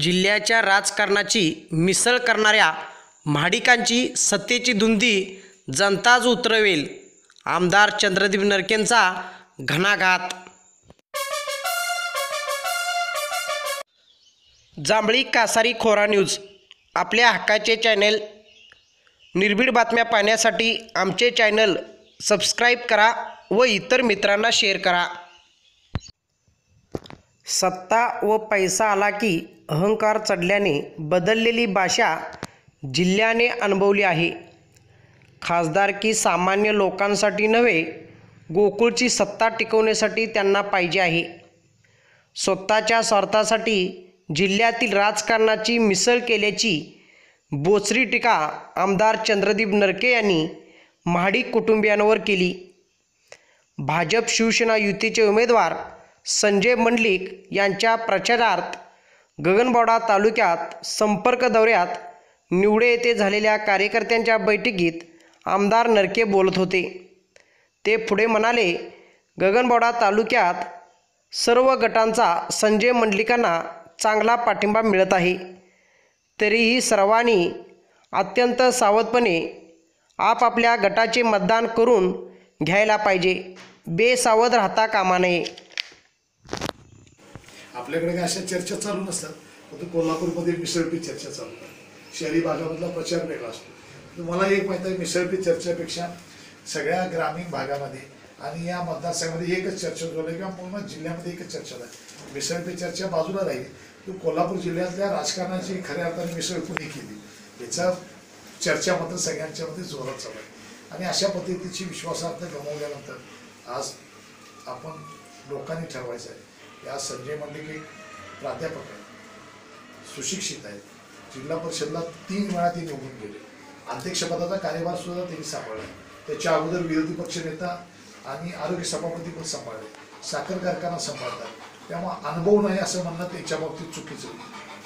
जिल्ह्याच्या राजकारणाची मिसळ करणाऱ्या महाडिकांची सत्तेची धुंदी जनताच उतरवेल. आमदार चंद्रदीप नरकेंचा घणाघात. जांभळी कासारी खोरा न्यूज आपल्या हक्काचे चॅनेल. निर्भीड बातम्या पाहण्यासाठी आमचे चॅनल सबस्क्राईब करा व इतर मित्रांना शेअर करा. सत्ता व पैसा आला की अहंकार चढल्याने बदललेली भाषा जिल्ह्याने अनुभवली आहे. खासदारकी सामान्य लोकांसाठी नव्हे गोकुळची सत्ता टिकवण्यासाठी त्यांना पाहिजे आहे. स्वतःच्या स्वार्थासाठी जिल्ह्यातील राजकारणाची मिसळ केल्याची बोचरी टीका आमदार चंद्रदीप नरके यांनी महाडिक कुटुंबियांवर केली. भाजप शिवसेना युतीचे उमेदवार संजय मंडलिक यांच्या प्रचारार्थ गगनबावडा तालुक्यात संपर्क दौऱ्यात निवडे येथे झालेल्या कार्यकर्त्यांच्या बैठकीत आमदार नरके बोलत होते. ते पुढे म्हणाले गगनबावडा तालुक्यात सर्व गटांचा संजय मंडलिकांना चांगला पाठिंबा मिळत आहे. तरीही सर्वांनी अत्यंत सावधपणे आपापल्या गटाचे मतदान करून घ्यायला पाहिजे. बेसावध राहता कामा नये. आपल्याकडे काय अशा चर्चा चालू नसतात. फक्त कोल्हापूरमध्ये मिसळपी चर्चा चालू असतात शहरी भागामधला प्रचार वेगळा असतो. मला एक माहिती आहे मिसळपी चर्चेपेक्षा सगळ्या ग्रामीण भागामध्ये आणि या मतदारसंघामध्ये एकच चर्चा झाली किंवा पूर्ण जिल्ह्यामध्ये एकच चर्चा झाली मिसळपी चर्चा बाजूला राहील. तू कोल्हापूर जिल्ह्यातल्या राजकारणाची खऱ्या अर्थाने मिसळ कुणी केली? याचा चर्चा मात्र सगळ्यांच्यामध्ये जोरात चालू आहे. आणि अशा पद्धतीची विश्वासार्थ गमावल्यानंतर आज आपण लोकांनी ठरवायचं आहे. या संजय मंडलिक एक प्राध्यापक आहेत सुशिक्षित आहेत. जिल्हा परिषदला तीन वेळा ते निवडून गेले. अध्यक्षपदाचा कार्यभार सुद्धा त्यांनी सांभाळला. त्याच्या अगोदर विरोधी पक्षनेता आणि आरोग्य सभापती पण सांभाळले. साखर कारखाना सांभाळतात. त्यामुळे अनुभव नाही असं म्हणणं त्यांच्या बाबतीत चुकीचं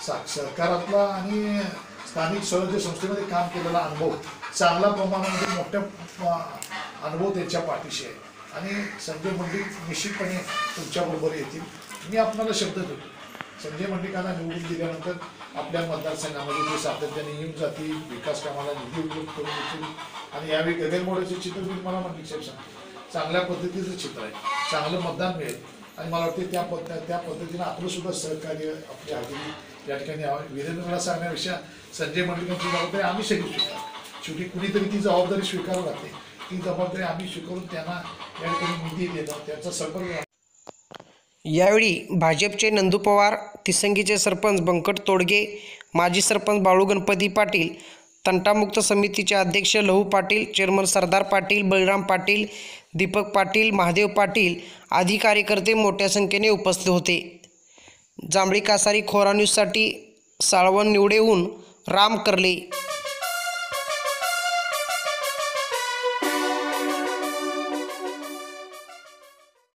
सा सरकारातला आणि स्थानिक स्वराज्य संस्थेमध्ये काम केलेला अनुभव चांगला प्रमाणामध्ये मोठ्या अनुभव त्यांच्या पाठीशी आहे. आणि संजय मंडळी निश्चितपणे तुमच्याबरोबर येतील. मी आपणाला शब्द देतो. संजय मंडिकांना निवडून दिल्यानंतर आपल्या मतदारसंघामध्ये ते सातत्याने येऊन जातील विकास कामाला निधी उपलब्ध करून देतील आणि यावेळी गगनमोड्याचे चित्र मी मला मंडलिक साहेब सांगतो चांगल्या पद्धतीचं चित्र आहे. चांगलं मतदान मिळेल. आणि मला वाटते त्या पद्ध त्या पद्धतीनं आपलं सुद्धा सहकार्य आपली हाती या ठिकाणी वीरेंद्रला सांगण्यापेक्षा संजय मंडलिकांची जबाबदारी आम्ही सगळी स्वीकार शेवटी कुणीतरी ती जबाबदारी स्वीकारू लागते. ती जबाबदारी आम्ही स्वीकारून त्यांना या ठिकाणी निधी देणं त्यांचा संपर्क यावेळी भाजपचे नंदू पवार तिसंगीचे सरपंच बंकट तोडगे माजी सरपंच बाळू गणपती पाटील तंटामुक्त समितीचे अध्यक्ष लहू पाटील चेअरमन सरदार पाटील बळीराम पाटील दीपक पाटील महादेव पाटील आदी कार्यकर्ते मोठ्या संख्येने उपस्थित होते. जांभळी कासारी खोरा न्यूजसाठी साळवण निवडेहून राम करले.